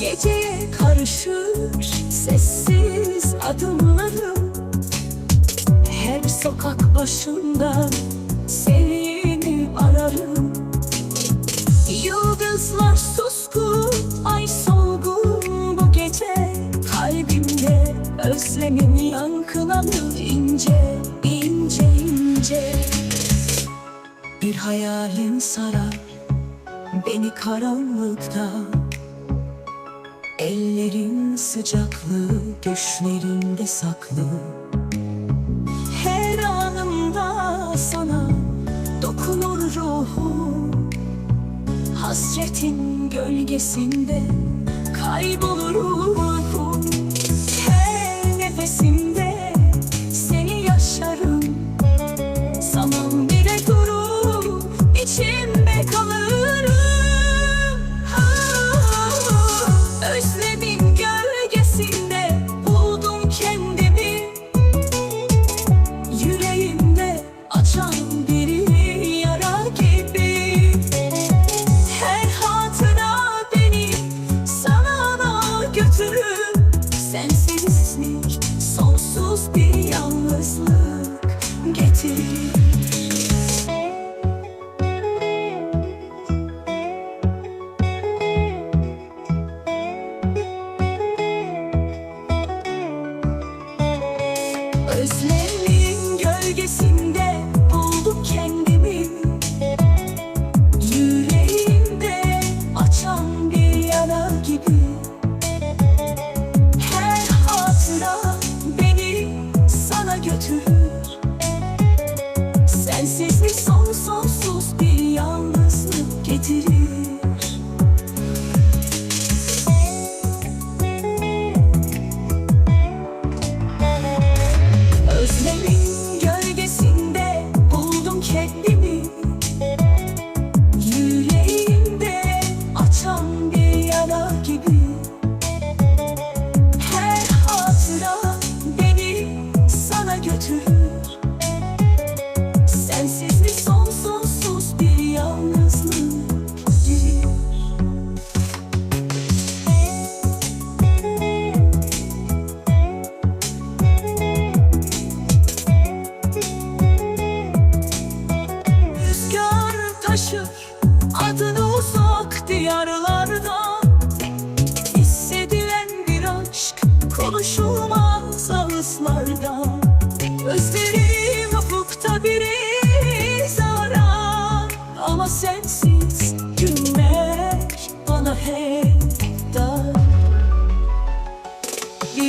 Geceye karışır sessiz adımlarım. Her sokak başında seni ararım. Yıldızlar suskun, ay solgun. Bu gece Kalbimde özlemin yankılanır. İnce, ince, ince. Bir hayalin sarar beni karanlıkta Ellerin sıcaklığı düşlerinde saklı. Her anımda sana dokunur ruhum. Hasretin gölgesinde kaybolur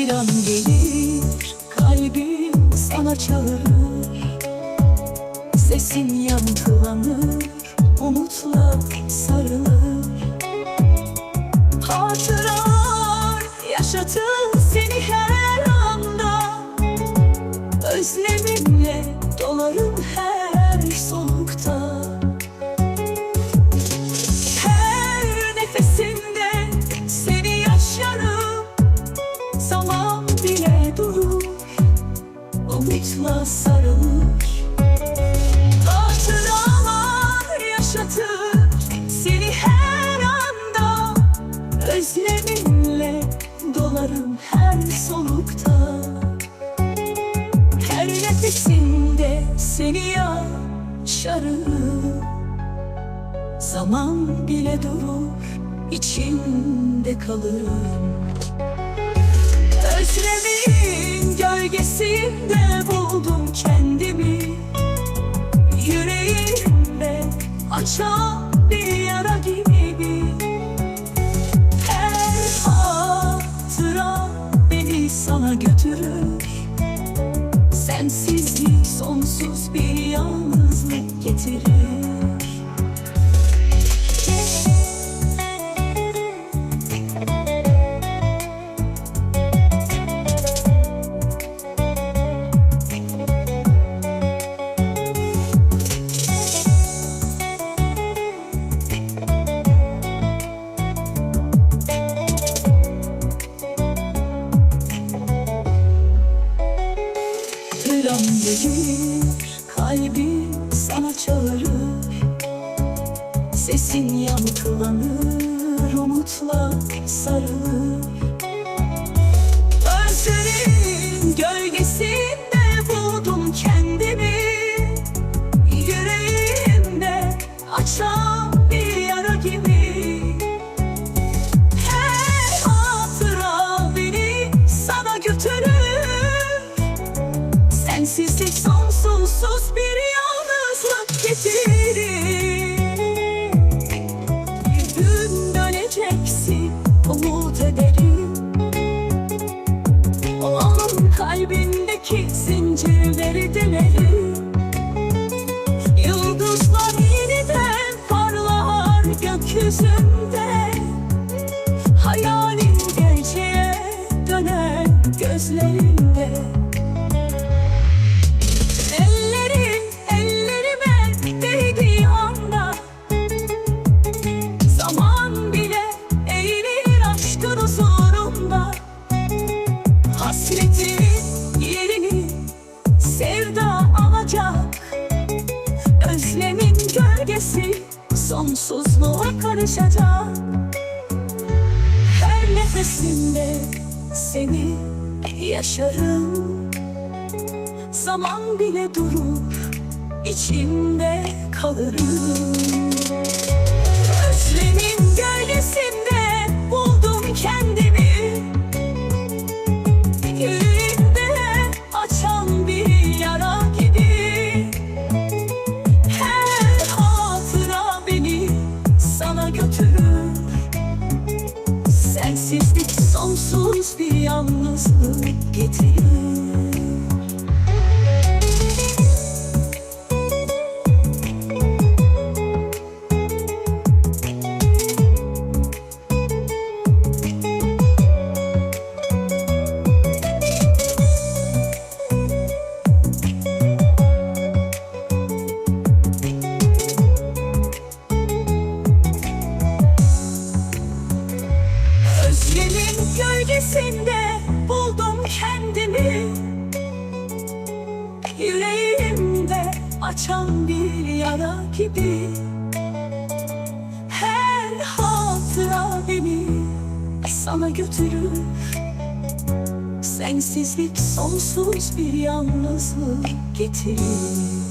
Bir an gelir kalbim sana çağırır. Sesin yankılanır, umutla sarılır. Hatıralar yaşatır seni her anda. Özleminle umutla sarılır. Hatıralar yaşatır. Seni her anda Özleminle dolarım her solukta. Her nefesimde seni yaşarım. Zaman bile durur içimde kalırım. Özlemin gölgesinde bir yara gibi Her hatıra beni sana götürür. Sensizlik sonsuz bir yalnızlık getirir can verir Kalbi sana çağırır. Sesin yankılanır Umutla sarılır. Kalbindeki zincirleri denerim Yıldızlar yeniden parlar gökyüzünde. Hayalin gerçeğe döner gözlerinde. Ellerin ellerime değdiği anda Zaman bile eğilir aşkın huzurunda. Hasretin sonsuzluğa karışacak Her nefesimde seni yaşarım. Zaman bile durur içimde kalırım. Özlemin gölgesinde buldum kendimi yalnızlık getirir açan bir yara gibi. Her hatıra beni sana götürür. Sensizlik sonsuz bir yalnızlık getirir